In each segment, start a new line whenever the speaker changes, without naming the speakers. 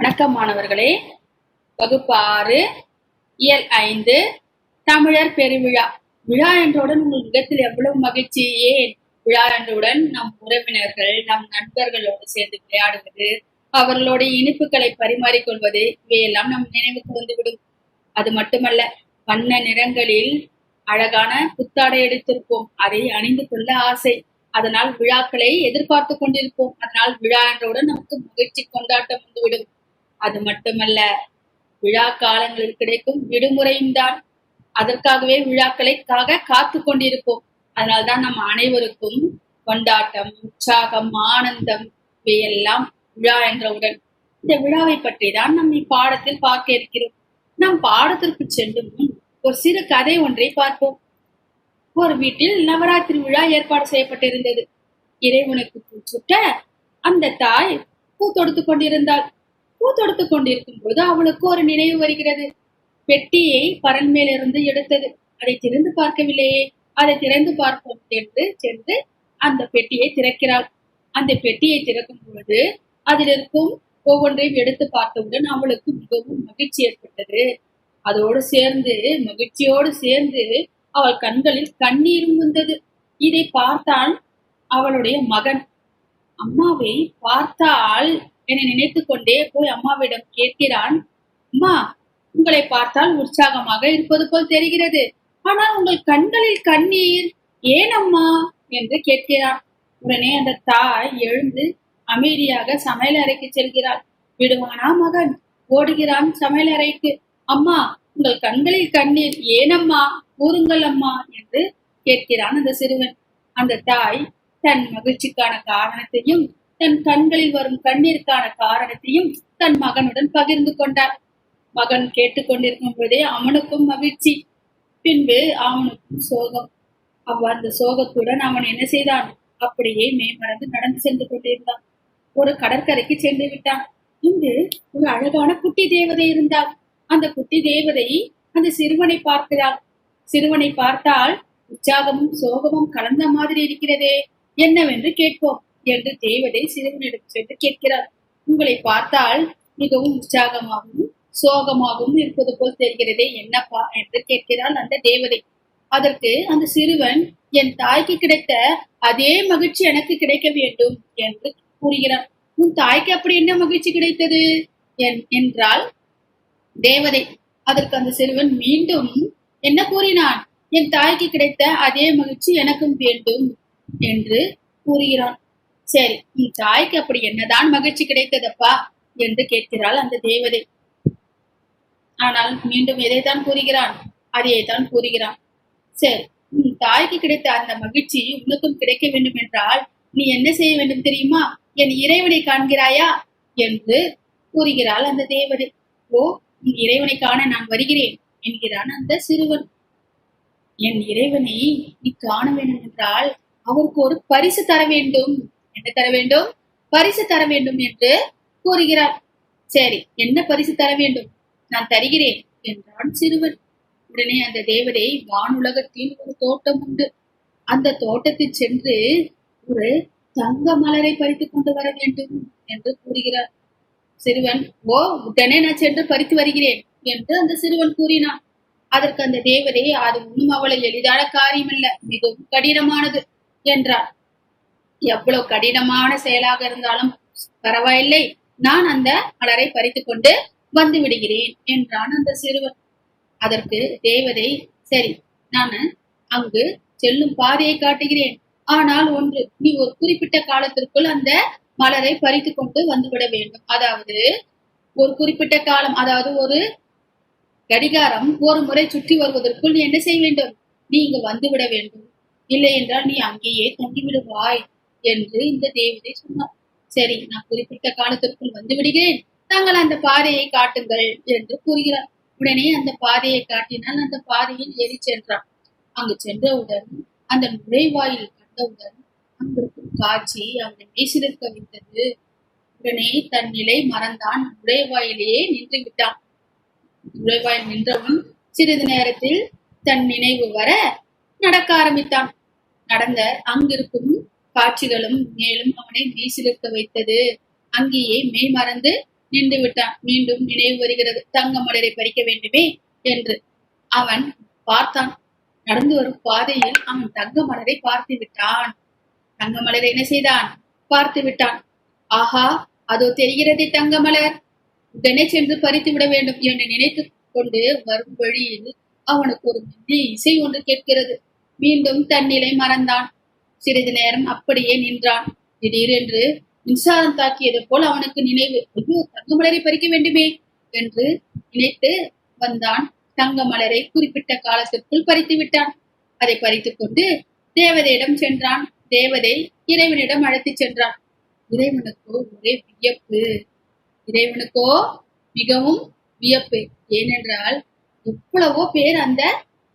வணக்கம் மாணவர்களே வகுப்பு ஆறு இயல் ஐந்து தமிழர் பெருவிழா. விழா என்றவுடன் உங்கள் முகத்தில் எவ்வளவு மகிழ்ச்சி? ஏன்? விழா என்றவுடன் நம் உறவினர்கள் நம் நண்பர்களோடு சேர்ந்து விளையாடுவது அவர்களுடைய இனிப்புகளை பரிமாறிக்கொள்வது இவையெல்லாம் நம் நினைவுக்கு வந்துவிடும். அது மட்டுமல்ல வண்ண நிறங்களில் அழகான புத்தாடை எடுத்திருப்போம். அதை அணிந்து கொள்ள ஆசை. அதனால் விழாக்களை எதிர்பார்த்து கொண்டிருப்போம். அதனால் விழா என்றவுடன் நமக்கு மகிழ்ச்சி கொண்டாட்டம் வந்துவிடும். அது மட்டுமல்ல விழா காலங்களில் கிடைக்கும் விடுமுறையும் தான். அதற்காகவே விழாக்களைக்காக காத்து கொண்டிருப்போம். அதனால்தான் நம் அனைவருக்கும் கொண்டாட்டம் உற்சாகம் ஆனந்தம் இவையெல்லாம் விழா என்றவுடன். இந்த விழாவை பற்றி தான் நம் இப்பாடத்தில் பார்க்க இருக்கிறோம். நம் பாடத்திற்கு செல்லும் முன் ஒரு சிறு கதை ஒன்றை பார்ப்போம். ஒரு வீட்டில் நவராத்திரி விழா ஏற்பாடு செய்யப்பட்டிருந்தது. இறைவனுக்கு பூ சுட்ட அந்த தாய் பூ தொடுத்து கொண்டிருந்தாள். பூ தொடுத்து கொண்டிருக்கும் போது அவளுக்கு ஒரு நினைவு வருகிறது. பெட்டியை பரன் மேலிருந்து எடுத்தது. அதை திறந்து பார்க்கவில்லையே. அதை திறந்து பார்ப்போம் என்று சென்று அந்த பெட்டியை திறக்கிறாள். அந்த பெட்டியை திறக்கும் பொழுது அதில் இருக்கும் ஒவ்வொன்றையும் எடுத்து பார்த்தவுடன் அவளுக்கு மிகவும் மகிழ்ச்சி ஏற்பட்டது. அதோடு சேர்ந்து மகிழ்ச்சியோடு சேர்ந்து அவள் கண்களில் கண்ணீரும் வந்தது. இதை பார்த்தான் அவளுடைய மகன். அம்மாவை பார்த்தால் என நினைத்து கொண்டே போய் அம்மாவிடம் கேட்கிறான் அம்மா உங்களை பார்த்தால் உற்சாகமாக இருப்பது போல் தெரிகிறது. ஆனால் உங்கள் கண்களில் கண்ணீர் ஏன் அம்மா? என்று கேட்கிறான். உடனே அந்த தாய் எழுந்து அமைதியாக சமையல் அறைக்கு செல்கிறாள். விடுவானா மகன்? ஓடுகிறான் சமையல் அறைக்கு. அம்மா உங்கள் கண்களில் கண்ணீர் ஏனம்மா கூறுங்கள் அம்மா என்று கேட்கிறான் அந்த சிறுவன். அந்த தாய் தன் மகிழ்ச்சிக்கான காரணத்தையும் தன் கண்களில் வரும் கண்ணீருக்கான காரணத்தையும் தன் மகனுடன் பகிர்ந்து கொண்டார். மகன் கேட்டுக்கொண்டிருக்கும் போதே அவனுக்கும் மகிழ்ச்சி. பின்பு அவனுக்கும் சோகம். அவ் அந்த சோகத்துடன் அவன் என்ன செய்தான்? அப்படியே மேமறந்து நடந்து சென்று கொண்டிருந்தான். ஒரு கடற்கரைக்கு சென்று விட்டான். இங்கு ஒரு அழகான குட்டி தேவதை இருந்தாள். அந்த குட்டி தேவதை அந்த சிறுவனை பார்க்கிறாள். சிறுவனை பார்த்தால் உற்சாகமும் சோகமும் கலந்த மாதிரி இருக்கிறதே. என்னவென்று கேட்போம். என்று தேவதை சிறுவனிடம் சென்று கேட்கிறார். உங்களை பார்த்தால் மிகவும் உற்சாகமாகவும் சோகமாகவும் இருப்பது போல் தெரிகிறதே என்னப்பா என்று கேட்கிறாள் அந்த தேவதை. அதற்கு அந்த சிறுவன் என் தாய்க்கு கிடைத்த அதே மகிழ்ச்சி எனக்கு கிடைக்க வேண்டும் என்று கூறுகிறான். உன் தாய்க்கு அப்படி என்ன மகிழ்ச்சி கிடைத்தது? என்றால் தேவதை. அதற்கு அந்த சிறுவன் மீண்டும் என்ன கூறினான்? என் தாய்க்கு கிடைத்த அதே மகிழ்ச்சி எனக்கும் வேண்டும் என்று கூறுகிறான். சரி உன் தாய்க்கு அப்படி என்னதான் மகிழ்ச்சி கிடைத்ததப்பா? என்று கேட்கிறாள் அந்த தேவதை. ஆனால் மீண்டும் எதைத்தான் கூறுகிறான்? அதையைத்தான் கூறுகிறான். சரி உன் தாய்க்கு கிடைத்த அந்த மகிழ்ச்சி உனக்கும் கிடைக்க வேண்டும் என்றால் நீ என்ன செய்ய வேண்டும் தெரியுமா? என் இறைவனை காண்கிறாயா? என்று கூறுகிறாள் அந்த தேவதை. ஓ உன் இறைவனை காண நான் வருகிறேன் என்கிறான் அந்த சிறுவன். என் இறைவனை நீ காண வேண்டும் என்றால் அவருக்கு ஒரு பரிசு தர வேண்டும் என்ன தர வேண்டும்? பரிசு தர வேண்டும் என்று கூறுகிறார். சரி என்ன பரிசு தர வேண்டும்? நான் தருகிறேன் என்றான் சிறுவன். உடனே அந்த தேவதை வானுலகத்தில் ஒரு தோட்டம் உண்டு. அந்த தோட்டத்தில் சென்று ஒரு தங்க மலரை பறித்து கொண்டு வர வேண்டும் என்று கூறுகிறார். சிறுவன் ஓ உடனே நான் சென்று பறித்து வருகிறேன் என்று அந்த சிறுவன் கூறினான். அதற்கு அந்த தேவதை அது ஒன்றும் அவளை எளிதான காரியமல்ல மிகவும் கடினமானது என்றார் எவ்வளவு கடினமான செயலாக இருந்தாலும் பரவாயில்லை. நான் அந்த மலரை பறித்து கொண்டு வந்து விடுகிறேன் என்றான் அந்த சிறுவன். அதற்கு தேவதை சரி நான் அங்கு செல்லும் பாதையை காட்டுகிறேன். ஆனால் ஒன்று நீ ஒரு குறிப்பிட்ட காலத்திற்குள் அந்த மலரை பறித்து கொண்டு வந்துவிட வேண்டும். அதாவது ஒரு குறிப்பிட்ட காலம் அதாவது ஒரு கடிகாரம் ஒரு முறை சுற்றி வருவதற்குள் நீ என்ன செய்ய வேண்டும்? நீ இங்கு வந்துவிட வேண்டும். இல்லை என்றால் நீ அங்கேயே தங்கிவிடுவாய். என்று இந்த தேவதை சொன்னார். சரி நான் குறிப்பிட்ட காலத்திற்குள் வந்து விடுகிறேன். தாங்கள் அந்த பாதையை காட்டுங்கள் என்று கூறுகிறார். உடனே அந்த பாதையை காட்டினால் அந்த பாதையில் ஏறி சென்றான். அங்கு சென்றவுடன் அந்த நுழைவாயில் கண்டவுடன் அங்கிருக்கும் காட்சி அவனை மெய்சிலிருக்க வைத்தது உடனே தன் நிலை மறந்தான். நுழைவாயிலேயே நின்று விட்டான். நுழைவாயில் நின்றவன் சிறிது நேரத்தில் தன் நினைவு வர நடக்க ஆரம்பித்தான். நடந்த அங்கிருக்கும் காட்சிகளும் மேலும் அவனை மெய்சிலிருக்க வைத்தது. அங்கேயே மெய் மறந்து நின்று விட்டான் மீண்டும் நினைவு வருகிறது. தங்க மலரை பறிக்க வேண்டுமே என்று. அவன் பார்த்தான். நடந்து வரும் பாதையில் அவன் தங்க மலரை பார்த்து விட்டான். தங்க மலரை என்ன செய்தான்? பார்த்து விட்டான். ஆஹா அதோ தெரிகிறதே தங்க மலர். உடனே சென்று பறித்து விட வேண்டும் என்று நினைத்து கொண்டு வரும் வழியில் அவனுக்கு ஒரு இசை ஒன்று கேட்கிறது. மீண்டும் தன்னிலை மறந்தான். சிறிது நேரம் அப்படியே நின்றான். திடீரென்று மின்சாரம் தாக்கியது போல் அவனுக்கு நினைவு ஐயோ தங்க மலரை பறிக்க வேண்டுமே என்று நினைத்து வந்தான். தங்க மலரை குறிப்பிட்ட காலத்திற்குள் பறித்து விட்டான். அதை பறித்துக் கொண்டு தேவதையிடம் சென்றான். தேவதை இறைவனிடம் அழைத்துச் சென்றான். இறைவனுக்கோ ஒரே வியப்பு. இறைவனுக்கோ மிகவும் வியப்பு. ஏனென்றால் எவ்வளவோ பேர் அந்த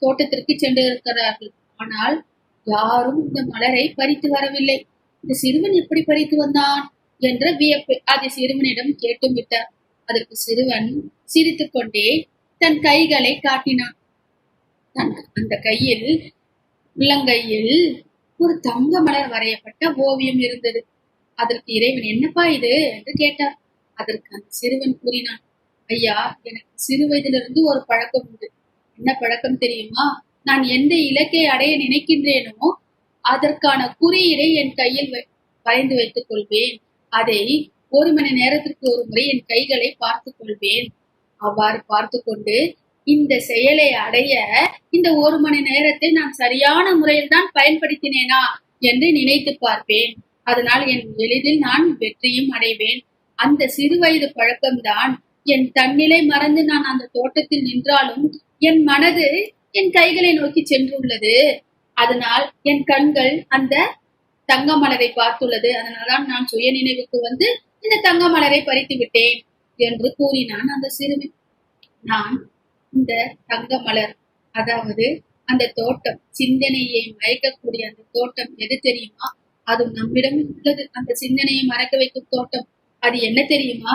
தோட்டத்திற்கு சென்று இருக்கிறார்கள் ஆனால் யாரும் இந்த மலரை பறித்து வரவில்லை. இந்த சிறுவன் எப்படி பறித்து வந்தான்? என்ற வியப்பு அதை சிறுவனிடம் கேட்டும் விட்டார். அதற்கு சிறுவன் சிரித்துக் கொண்டே தன் கைகளை காட்டினான். தன் அந்த கையில் உள்ளங்கையில் ஒரு தங்க மலர் வரையப்பட்ட ஓவியம் இருந்தது. அதற்கு இறைவன் என்னப்பா இது? என்று கேட்டார். அதற்கு அந்த சிறுவன் கூறினான் ஐயா எனக்கு சிறு வயதிலிருந்து ஒரு பழக்கம் உண்டு. என்ன பழக்கம் தெரியுமா? நான் எந்த இலக்கை அடைய நினைக்கின்றேனோ அதற்கான குறியீடை என் கையில் வை- வரைந்து வைத்துக் கொள்வேன். அதை ஒரு மணி நேரத்திற்கு ஒரு முறை என் கைகளை பார்த்துக் கொள்வேன். அவ்வாறு பார்த்து கொண்டு இந்த செயலை அடைய இந்த ஒரு மணி நேரத்தை நான் சரியான முறையில் தான் பயன்படுத்தினேனா என்று நினைத்து பார்ப்பேன். அதனால் என் எளிதில் நான் வெற்றியும் அடைவேன். அந்த சிறு வயது பழக்கம்தான். என் தன்னிலை மறந்து நான் அந்த தோட்டத்தில் நின்றாலும் என் மனது என் கைகளை நோக்கி சென்றுள்ளது. அதனால் என் கண்கள் அந்த தங்க மலரை பார்த்துள்ளது. அதனால்தான் நான் சுய நினைவுக்கு வந்து இந்த தங்க மலரை பறித்து விட்டேன் என்று கூறினான் அந்த சிறுவன் நான் இந்த தங்க மலர் அதாவது அந்த தோட்டம் சிந்தனையை மயக்கக்கூடிய அந்த தோட்டம் எது தெரியுமா? அது நம்மிடம் உள்ளது. அந்த சிந்தனையை மறக்க வைக்கும் தோட்டம். அது என்ன தெரியுமா?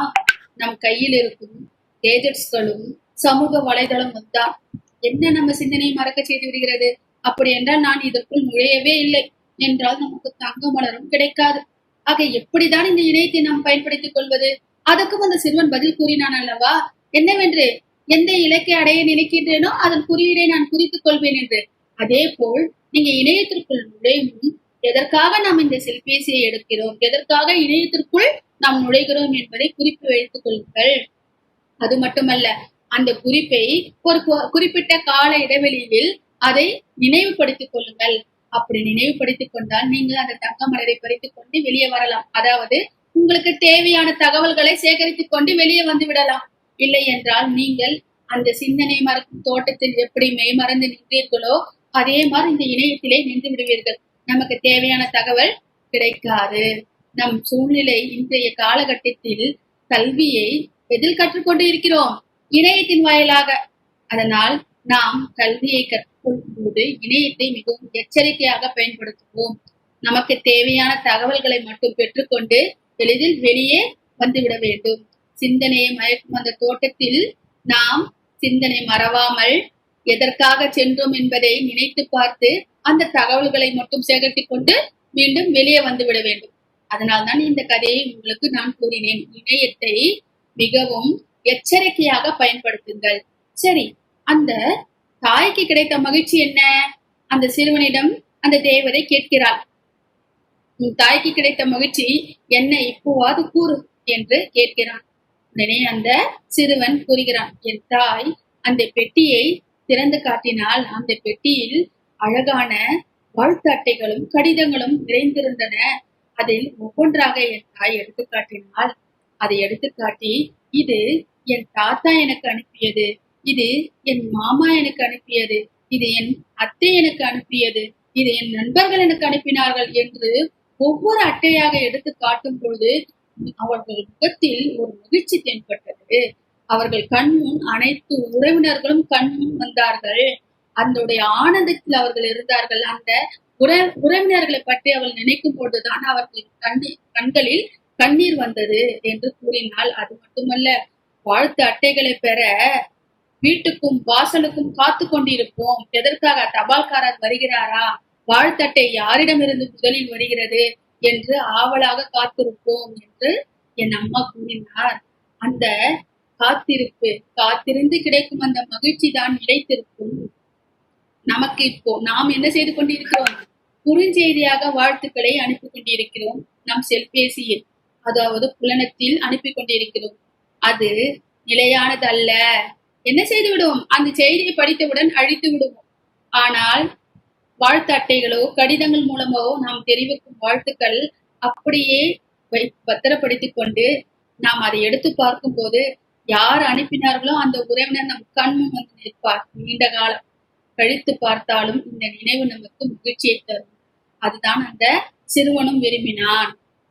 நம் கையில் இருக்கும் கேஜெட்ஸ்களும் சமூக வலைதளமும் தான் என்ன நம்ம சிந்தனையை மறக்க செய்து விடுகிறது? அப்படி என்றால் நான் இதற்குள் நுழையவே இல்லை. என்றால் நமக்கு தங்க மலரும் கிடைக்காது. ஆக எப்படிதான் இந்த இணையத்தை நாம் பயன்படுத்திக் கொள்வது? அதற்கும் அந்த சிறுவன் பதில் கூறினான் அல்லவா? என்னவென்று? எந்த இலக்கை அடைய நினைக்கின்றேனோ அதன் குறியீடை நான் குறித்துக் கொள்வேன் என்று. அதே போல் நீங்க இணையத்திற்குள் நுழையும் எதற்காக நாம் இந்த செல்பேசியை எடுக்கிறோம்? எதற்காக இணையத்திற்குள் நாம் நுழைகிறோம் என்பதை குறிப்பு வைத்துக் கொள்ளுங்கள். அது மட்டுமல்ல அந்த குறிப்பை ஒரு கு- குறிப்பிட்ட கால இடைவெளியில் அதை நினைவுபடுத்திக் கொள்ளுங்கள். அப்படி நினைவுபடுத்திக் கொண்டால் நீங்கள் அந்த தங்க மலரை பறித்துக் கொண்டு வெளியே வரலாம். அதாவது உங்களுக்கு தேவையான தகவல்களை சேகரித்துக் கொண்டு வெளியே வந்து விடலாம். இல்லை என்றால் நீங்கள் அந்த சிந்தனை மறக்கும் தோட்டத்தில் எப்படி மெய்மறந்து நின்றீர்களோ அதே மாதிரி இந்த இணையத்திலே நின்று விடுவீர்கள். நமக்கு தேவையான தகவல் கிடைக்காது. நம் சூழ்நிலை இன்றைய காலகட்டத்தில் கல்வியை எதில் கற்றுக்கொண்டு இருக்கிறோம்? இணையத்தின் வாயிலாக. அதனால் நாம் கல்வியை கற்றுக்கொள்ளும் போது இணையத்தை மிகவும் எச்சரிக்கையாக பயன்படுத்துவோம். நமக்கு தேவையான தகவல்களை மட்டும் பெற்றுக்கொண்டு எளிதில் வெளியே வந்துவிட வேண்டும். சிந்தனையை மயக்கும் அந்த தோட்டத்தில் நாம் சிந்தனை மறவாமல் எதற்காக சென்றோம் என்பதை நினைத்து பார்த்து அந்த தகவல்களை மட்டும் சேகரித்துக் கொண்டு மீண்டும் வெளியே வந்து விட வேண்டும் அதனால்தான் இந்த கதையை உங்களுக்கு நான் கூறினேன். இணையத்தை மிகவும் எச்சரிக்கையாக பயன்படுத்துங்கள். சரி அந்த தாய்க்கு கிடைத்த மகிழ்ச்சி என்ன? அந்த சிறுவனிடம் அந்த தேவதை கேட்கிறாள். உன் தாய்க்கு கிடைத்த மகிழ்ச்சி என்ன இப்போவாது கூறு என்று கேட்கிறான். உடனே அந்த சிறுவன் கூறுகிறான் என் தாய் அந்த பெட்டியை திறந்து காட்டினால் அந்த பெட்டியில் அழகான வாழ்த்து அட்டைகளும் கடிதங்களும் நிறைந்திருந்தன. அதில் ஒவ்வொன்றாக என் தாய் எடுத்து காட்டினால் அதை எடுத்து காட்டி இது என் தாத்தா எனக்கு அனுப்பியது. இது என் மாமா எனக்கு அனுப்பியது. இது என் அத்தை எனக்கு அனுப்பியது. இது என் நண்பர்கள் எனக்கு அனுப்பினார்கள் என்று ஒவ்வொரு அட்டையாக எடுத்து காட்டும் பொழுது அவர்கள் முகத்தில் ஒரு மகிழ்ச்சி தென்பட்டது. அவர்கள் கண்முன் அனைத்து உறவினர்களும் கண்முன் வந்தார்கள். அதனுடைய ஆனந்தத்தில் அவர்கள் இருந்தார்கள். அந்த உற உறவினர்களை பற்றி அவள் நினைக்கும் பொழுதுதான் அவர்கள் கண்ணீர் கண்களில் கண்ணீர் வந்தது என்று கூறினால் அது மட்டுமல்ல வாழ்த்து அட்டைகளை பெற வீட்டுக்கும் வாசலுக்கும் காத்து கொண்டிருப்போம். எதற்காக தபால்காரர் வருகிறாரா? வாழ்த்தட்டை யாரிடமிருந்து முதலில் வருகிறது என்று ஆவலாக காத்திருப்போம் என்று என் அம்மா கூறினார். அந்த காத்திருப்பு காத்திருந்து கிடைக்கும் அந்த மகிழ்ச்சி தான் நிலைத்திருக்கும். நமக்கு இப்போ நாம் என்ன செய்து கொண்டிருக்கிறோம்? குறுஞ்செய்தியாக வாழ்த்துக்களை அனுப்பி கொண்டிருக்கிறோம். நம் செல்பேசியில் அதாவது புலனத்தில் அனுப்பி கொண்டிருக்கிறோம். அது நிலையானது அல்ல என்ன செய்து விடுவோம் அந்த செய்தியை படித்தவுடன் அழித்து விடுவோம் ஆனால் வாழ்த்து அட்டைகளோ கடிதங்கள் மூலமோ நாம் தெரிவிக்கும் வாழ்த்துக்கள் அப்படியே வை கொண்டு நாம் அதை எடுத்து பார்க்கும்போது யார் அனுப்பினார்களோ அந்த உறவினர் நம் கண்முன் வந்து நிற்பார். நீண்ட காலம் கழித்து பார்த்தாலும் இந்த நினைவு நமக்கு மகிழ்ச்சியை தரும். அதுதான் அந்த சிறுவனும் விரும்பினான்.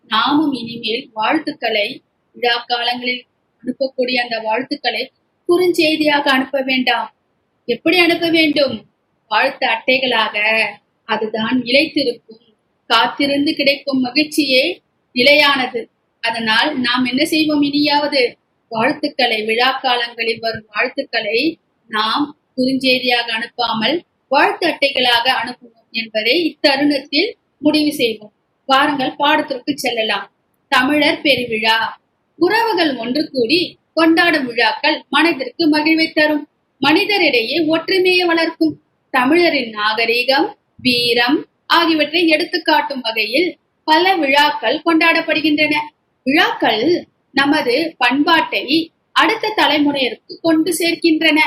நாமும் இனிமேல் வாழ்த்துக்களை விழா காலங்களில் அனுப்பக்கூடிய அந்த வாழ்த்துக்களை குறுஞ்செய்தியாக அனுப்ப வேண்டாம். எப்படி அனுப்ப வேண்டும்? வாழ்த்து அட்டைகளாக. அதுதான் நிலைத்திருக்கும். காத்திருந்து கிடைக்கும் மகிழ்ச்சியே நிலையானது. அதனால் நாம் என்ன செய்வோம் இனியாவது? வாழ்த்துக்களை விழா காலங்களில் வரும் வாழ்த்துக்களை நாம் குறுஞ்செய்தியாக அனுப்பாமல் வாழ்த்து அட்டைகளாக அனுப்புவோம் என்பதை இத்தருணத்தில் முடிவு செய்வோம். வாருங்கள் பாடத்திற்கு செல்லலாம். தமிழர் பெருவிழா. உறவுகள் ஒன்று கூடி கொண்டாடும் விழாக்கள் மனதிற்கு மகிழ்வை தரும். மனிதரிடையே ஒற்றுமையை வளர்க்கும். தமிழரின் நாகரீகம் வீரம் ஆகியவற்றை எடுத்துக்காட்டும் வகையில் பல விழாக்கள் கொண்டாடப்படுகின்றன. விழாக்கள் நமது பண்பாட்டை அடுத்த தலைமுறையிற்கு கொண்டு சேர்க்கின்றன.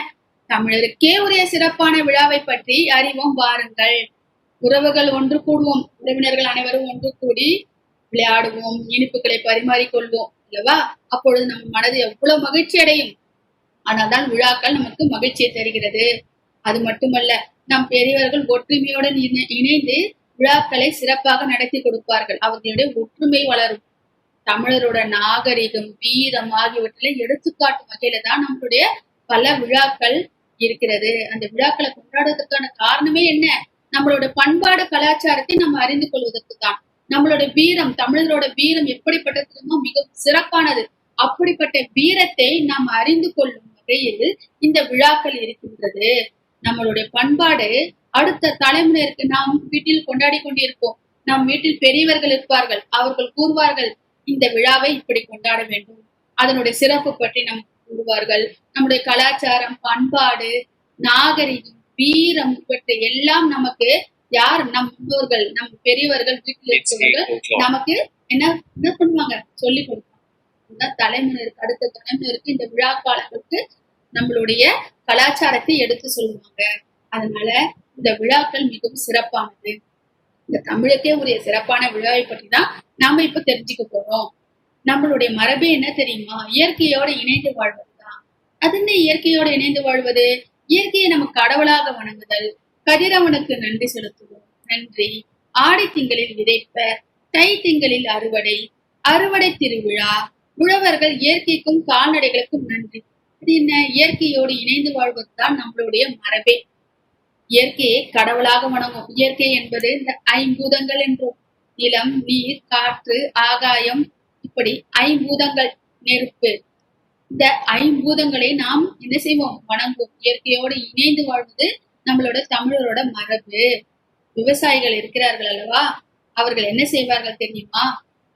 தமிழருக்கே உரிய சிறப்பான விழாவை பற்றி அறிவோம் வாருங்கள். உறவுகள் ஒன்று கூடுவோம். உறவினர்கள் அனைவரும் ஒன்று கூடி விளையாடுவோம் இனிப்புகளை பரிமாறிக்கொள்வோம். அல்லவா? அப்பொழுது நம்ம மனது எவ்வளவு மகிழ்ச்சி அடையும் ஆனால்தான் விழாக்கள் நமக்கு மகிழ்ச்சியை தருகிறது. அது மட்டுமல்ல நம் பெரியவர்கள் ஒற்றுமையுடன் இணைந்து விழாக்களை சிறப்பாக நடத்தி கொடுப்பார்கள். அவர்களுடைய ஒற்றுமை வளரும். தமிழரோட நாகரிகம் வீரம் ஆகியவற்றை எடுத்துக்காட்டும் வகையில தான் நம்மளுடைய பல விழாக்கள் இருக்கிறது. அந்த விழாக்களை கொண்டாடுவதற்கான காரணமே என்ன? நம்மளோட பண்பாடு கலாச்சாரத்தை நம்ம அறிந்து கொள்வதற்கு தான். நம்மளோட வீரம் தமிழரோட வீரம் எப்படிப்பட்டதுமோ மிக சிறப்பானது. அப்படிப்பட்ட வீரத்தை நாம் அறிந்து கொள்ளும் வகையில் இந்த விழாக்கள் இருக்கின்றது. நம்மளுடைய பண்பாடு அடுத்த தலைமுறைக்கு நாம் வீட்டில் கொண்டாடி கொண்டிருப்போம். நம் வீட்டில் பெரியவர்கள் இருப்பார்கள் அவர்கள் கூறுவார்கள் இந்த விழாவை இப்படி கொண்டாட வேண்டும். அதனுடைய சிறப்பு பற்றி நம் கூறுவார்கள். நம்முடைய கலாச்சாரம் பண்பாடு நாகரிகம் வீரம் இவற்றை எல்லாம் நமக்கு யார் நம் முன்னோர்கள் நம் பெரியவர்கள் வீட்டில் இருக்கிறவர்கள் நமக்கு என்ன என்ன பண்ணுவாங்க? சொல்லி கொடுப்பாங்க. தலைமுறைக்கு அடுத்த தலைமுறைக்கு இந்த விழா காலங்களுக்கு நம்மளுடைய கலாச்சாரத்தை எடுத்து சொல்லுவாங்க. அதனால இந்த விழாக்கள் மிகவும் சிறப்பானது. இந்த தமிழுக்கே உரிய சிறப்பான விழாவை பற்றி தான் நாம இப்ப தெரிஞ்சுக்க போறோம். நம்மளுடைய மரபே என்ன தெரியுமா? இயற்கையோட இணைந்து வாழ்வதுதான். அது என்ன இயற்கையோட இணைந்து வாழ்வது? இயற்கையை நம்ம கடவுளாக வணங்குதல். கதிரவனுக்கு நன்றி செலுத்துவோம். நன்றி. ஆடி திங்களில் விதைப்ப தை திங்களில் அறுவடை அறுவடை திருவிழா உழவர்கள் இயற்கைக்கும் கால்நடைகளுக்கும் நன்றி. அது என்ன? இயற்கையோடு இணைந்து வாழ்வதுதான் நம்மளுடைய மரபே. இயற்கையை கடவுளாக வணங்கும். இயற்கை என்பது இந்த ஐம்பூதங்கள் என்றும் நிலம் நீர் காற்று ஆகாயம் இப்படி ஐம்பூதங்கள் நெருப்பு. இந்த ஐம்பூதங்களை நாம் என்ன செய்வோம்? வணங்கும் இயற்கையோடு இணைந்து வாழ்வது நம்மளோட தமிழரோட மரபு. விவசாயிகள் இருக்கிறார்கள் அல்லவா? அவர்கள் என்ன செய்வார்கள் தெரியுமா?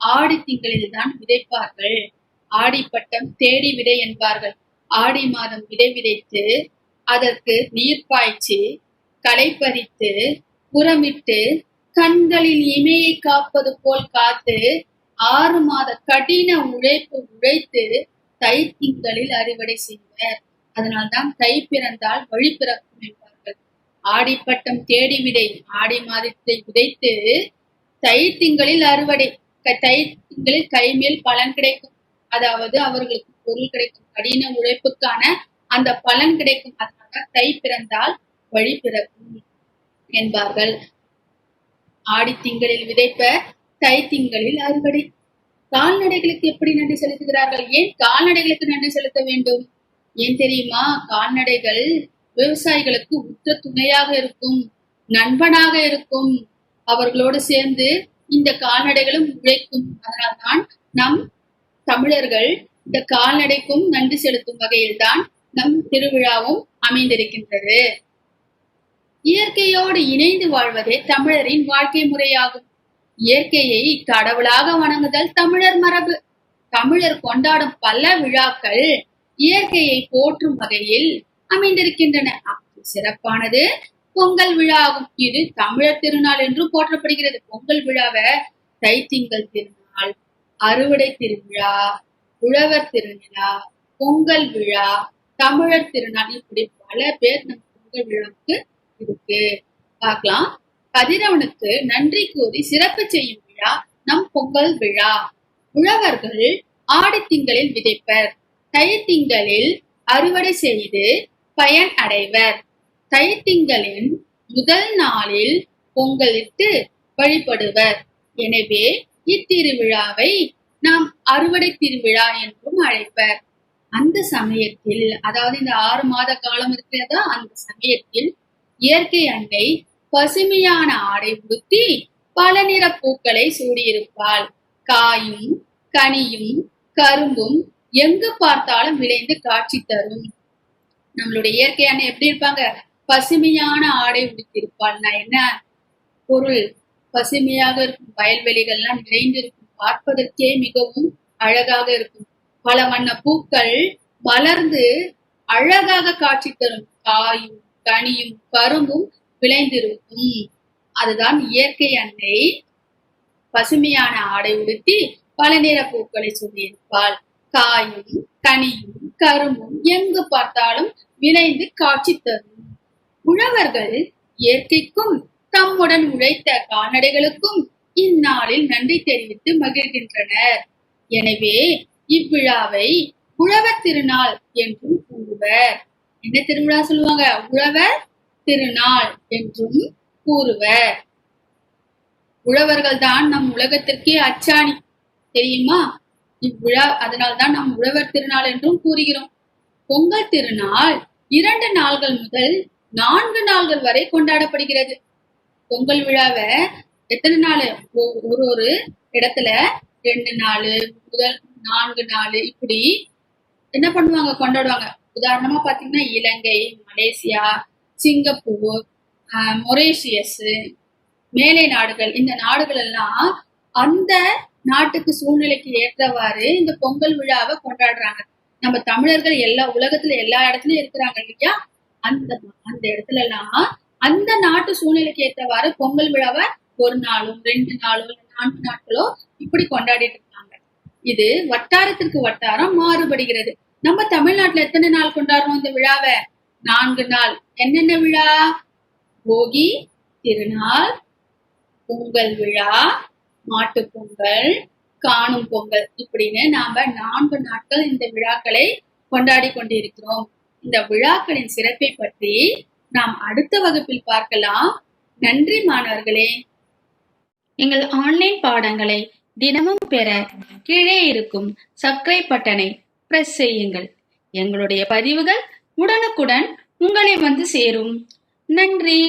ஆடி திங்களில் தான் விதைப்பார்கள். ஆடி பட்டம் தேடி விதை என்பார்கள். ஆடி மாதம் விதை விதைத்து அதற்கு நீர் பாய்ச்சி களை பறித்து புறமிட்டு கண்களில் இமையை காப்பது போல் காத்து ஆறு மாத கடின உழைப்பு உழைத்து தை திங்களில் அறுவடை செய்வர். அதனால்தான் தை பிறந்தால் வழி பிறக்கும் என்பார்கள். ஆடிப்பட்டம் தேடி விதை ஆடி மாதத்தை விதைத்து தை திங்களில் அறுவடை தை திங்களில் கைமேல் பலன் கிடைக்கும். அதாவது அவர்களுக்கு பொருள் கிடைக்கும். கடின உழைப்புக்கான அந்த பலன் கிடைக்கும். அதனால தை பிறந்தால் வழி பிறக்கும் என்பார்கள். ஆடி திங்களில் விதைப்ப தை திங்களில் அறுவடை. கால்நடைகளுக்கு எப்படி நன்றி செலுத்துகிறார்கள்? ஏன் கால்நடைகளுக்கு நன்றி செலுத்த வேண்டும்? ஏன் தெரியுமா? கால்நடைகள் விவசாயிகளுக்கு உற்ற துணையாக இருக்கும் நண்பனாக இருக்கும் அவர்களோடு சேர்ந்து இந்த கால்நடைகளும் உழைக்கும். அதனால்தான் நம் தமிழர்கள் இந்த கால்நடைக்கும் நன்றி செலுத்தும் வகையில்தான் நம் திருவிழாவும் அமைந்திருக்கின்றது. இயற்கையோடு இணைந்து வாழ்வதே தமிழரின் வாழ்க்கை முறையாகும். இயற்கையை கடவுளாக வணங்குதல் தமிழர் மரபு. தமிழர் கொண்டாடும் பல விழாக்கள் இயற்கையை போற்றும் வகையில் அமைந்திருக்கின்றன. சிறப்பானது. பொங்கல் விழாவும் இது தமிழர் திருநாள் என்றும் போற்றப்படுகிறது. பொங்கல் விழாவை தைத்திங்கள் திருநாள் அறுவடை திருவிழா உழவர் திருவிழா பொங்கல் விழா தமிழர் திருநாள் இப்படி பல பேர் நம்ம பொங்கல் விழாவுக்கு இருக்கு. பார்க்கலாம். கதிரவனுக்கு நன்றி கூறி சிறப்பு செய்யும் விழா நம் பொங்கல் விழா. உழவர்கள் ஆடித்திங்களில் விதைப்பர். தைத்திங்களில் அறுவடை செய்து பயன் அடைவர். தைத்திங்களின் முதல் நாளில் பொங்கலிட்டு வழிபடுவர். எனவே இத்திருவிழாவை நாம் அறுவடை திருவிழா என்றும் அழைப்பர். அந்த சமயத்தில் அதாவது இந்த ஆறு மாத காலம் இருக்கிறதா? அந்த சமயத்தில் இயற்கை அன்னை பசுமையான ஆடை உடுத்தி பல நிற பூக்களை சூடியிருப்பாள். காயும் கனியும் கரும்பும் எங்கு பார்த்தாலும் விளைந்து காட்சி தரும். நம்மளுடைய இயற்கை எப்படி இருப்பாங்க? பசுமையான ஆடை உடுத்திருப்பாள்னா என்ன பொருள்? பசுமையாக இருக்கும் வயல்வெளிகள்லாம் நிறைந்திருக்கும் பார்ப்பதற்கே மிகவும் அழகாக இருக்கும். பல வண்ண பூக்கள் மலர்ந்து அழகாக காட்சி தரும். காயும் கனியும் கரும்பும் விளைந்திருக்கும். அதுதான் இயற்கை அன்னை. பசுமையான ஆடை உடுத்தி பல நிற பூக்களை சொல்லியிருப்பாள் காயும் கனியும் கரும்பும் எங்கு பார்த்தாலும் விளைந்து காட்சி தரும். உழவர்கள் இயற்கைக்கும் தம்முடன் உழைத்த கால்நடைகளுக்கும் இந்நாளில் நன்றி தெரிவித்து மகிழ்கின்றனர். எனவே இவ்விழாவை உழவர் திருநாள் என்றும் கூறுவர். என்ன திருவிழா சொல்லுவாங்க? உழவர் திருநாள் என்றும் கூறுவர். உழவர்கள் தான் நம் உலகத்திற்கே அச்சாணி. தெரியுமா? இவ்விழா அதனால்தான் நாம் உழவர் திருநாள் என்றும் கூறுகிறோம். பொங்கல் திருநாள் இரண்டு நாள்கள் முதல் நான்கு நாள்கள் வரை கொண்டாடப்படுகிறது. பொங்கல் விழாவை எத்தனை நாள்? ஒ- ஒரு ஒரு இடத்துல ரெண்டு நாள் முதல் நான்கு நாள் இப்படி என்ன பண்ணுவாங்க? கொண்டாடுவாங்க. உதாரணமா பாத்தீங்கன்னா இலங்கை மலேசியா சிங்கப்பூர் ஆஹ், மொரேஷியஸ் மேலை நாடுகள் இந்த நாடுகள் எல்லாம் அந்த நாட்டுக்கு சூழ்நிலைக்கு ஏற்றவாறு இந்த பொங்கல் விழாவை கொண்டாடுறாங்க. நம்ம தமிழர்கள் எல்லா உலகத்துல எல்லா இடத்துலயும் இருக்கிறாங்க இல்லையா? அந்த அந்த இடத்துல எல்லாம் அந்த நாட்டு சூழ்நிலைக்கு ஏற்றவாறு பொங்கல் விழாவை ஒரு நாளும் ரெண்டு நாளும் இல்ல நான்கு நாட்களோ இப்படி கொண்டாடிட்டு இருக்காங்க. இது வட்டாரத்திற்கு வட்டாரம் மாறுபடுகிறது. நம்ம தமிழ்நாட்டுல எத்தனை நாள் கொண்டாடுறோம் இந்த விழாவை? நான்கு நாள். என்னென்ன விழா? போகி திருநாள் பொங்கல் விழா மாட்டுப் பொங்கல் காணும் பொங்கல் இப்படின்னு நாம நான்கு நாட்கள் இந்த விழாக்களை கொண்டாடி கொண்டிருக்கிறோம். இந்த விழாக்களின் சிறப்பை பற்றி நாம் அடுத்த வகுப்பில் பார்க்கலாம். நன்றி மாணவர்களே.
எங்கள் ஆன்லைன் பாடங்களை தினமும் பெற கீழே இருக்கும் சப்ஸ்கிரைப் பட்டனை பிரஸ் செய்யுங்கள். எங்களுடைய பதிவுகள் உடனுக்குடன் உங்களை வந்து சேரும். நன்றி.